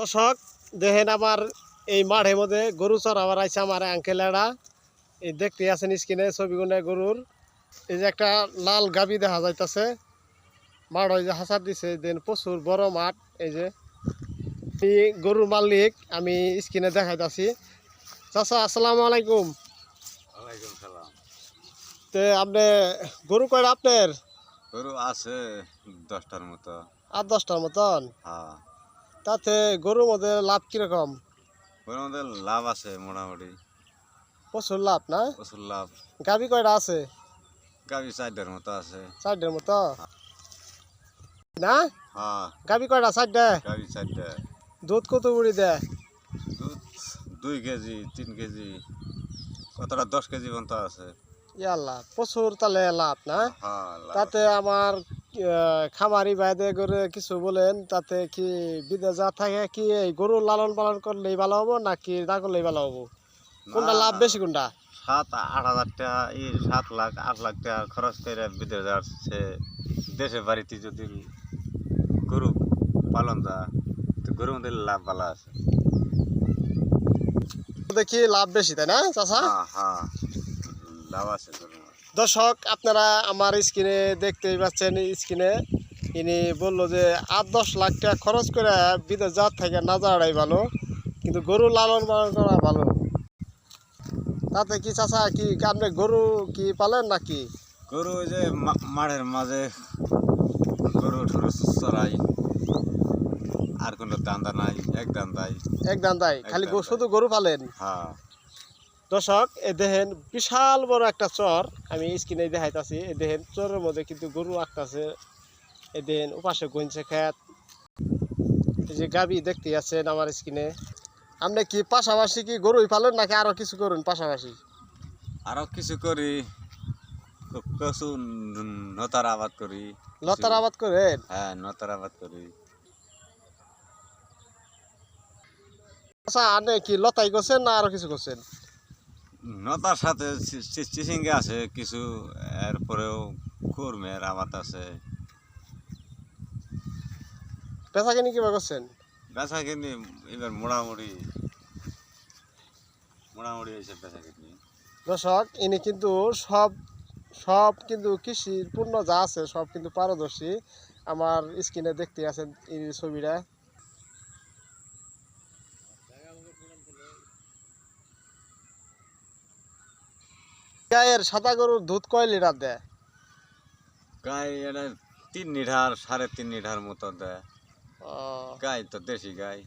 দর্শক দেখেন আমার এই মাঠের মধ্যে গরু চড়াবার আইছে আমার আঙ্কেলেরা এই দেখতে আছেন স্ক্রিনে ছবিগুনে গরুর। এই যে একটা লাল গাবি দেখা যাইতাছে। মাঠ ওই যে হাসার দিছে দেন প্রচুর বড় মাঠ এই যে। এই গরুর মালিক আমি স্ক্রিনে দেখাইতাছি। চাচা আসসালামু আলাইকুম। তে আপনি গরু কয়টা আপনার? গরু আছে দশটার মতো। আট দশটার মতন? হ্যাঁ। তাতে গরুর মধ্যে লাভ কীরকম? গরুর মধ্যে লাভ আছে মোটামুটি। প্রচুর লাভ না? প্রচুর লাভ। গাবি কয়টা আছে? গাভি চারটার মতো আছে। চারটের মতো? না? হ্যাঁ। গাবি কয়টা চারটে? গাভি চারটা। দুধ কত বুড়ি দেয়? দুধ দুই কেজি তিন কেজি কতটা দশ কেজি পর্যন্ত আছে। ইয়াল্লা প্রচুর তাহলে লাভ না? হ্যাঁ তাতে আমার খামারি বাইদে করে কিছু বলেন তাতে কি বিদেশ যা থাকে কি এই গরু লালন পালন করলেই ভালো হব নাকি না করলেই ভালো হব? কোনটা লাভ বেশি কোনটা? সাত আট হাজার টাকা এই সাত লাখ আট লাখ টাকা খরচ করে বিদেশ যাচ্ছে। দেশে বাড়িতে যদি গরু পালন যা তো গরুর মধ্যে লাভ ভালো আছে। দেখি লাভ বেশি তাই না চাষা হ্যাঁ হ্যাঁ লাভ আছে গরুর। দর্শক আপনারা আমার স্ক্রিনে দেখতেই পাচ্ছেন স্ক্রিনে ইনি বলল যে আট দশ লাখ টাকা খরচ করে বিদেশ যাওয়ার থেকে না যাওয়াটাই ভালো কিন্তু গরু লালন পালন করা ভালো। তাতে কি চাষা কি আপনি গরু কি পালেন নাকি? গরু ওই যে মাঠের মাঝে গরু ঠরু চড়াই আর কোনো দান্দা নাই এক দান্দাই। এক দান্দাই খালি শুধু গরু পালেন? হ্যাঁ। দর্শক এ দেখেন বিশাল বড় একটা চর আমি স্ক্রিনে দেখাইতাছি। এ দেখেন চরের মধ্যে কিন্তু গরু আঁকতাছে। এ দেখেন উপাসে গঞ্চে খেত এই যে গাবি দেখতে আছেন আমার স্ক্রিনে। আপনি কি পাশাপাশি কি গরুই পালেন নাকি আরও কিছু করুন পাশাপাশি? আরও কিছু করি। ক- কচু নতার আবাদ করি। লতার আবাদ করেন? হ্যাঁ নতার আবাদ করি। আচ্ছা আপনি কি লতাই করছেন না আরও কিছু করছেন? নতার সাথে চিচিঙ্গা আছে কিছু এরপরেও কুরমের আবাদ আছে। পেশা কিনি কিবা করছেন? বেচা কিনি এবার মোড়ামুড়ি মোটামুটি হয়েছে বেচা কিনি দর্শক ইনি কিন্তু সব সব কিন্তু কৃষির পূর্ণ যা আছে সব কিন্তু পারদর্শী। আমার স্ক্রিনে দেখতে আছেন এই ছবিটা। গায়ের সাদা গরুর দুধ কয় লিটার দেয়? গাই এটা তিন লিটার সাড়ে তিন লিটার মতো দেয়। গাই তো দেশি গাই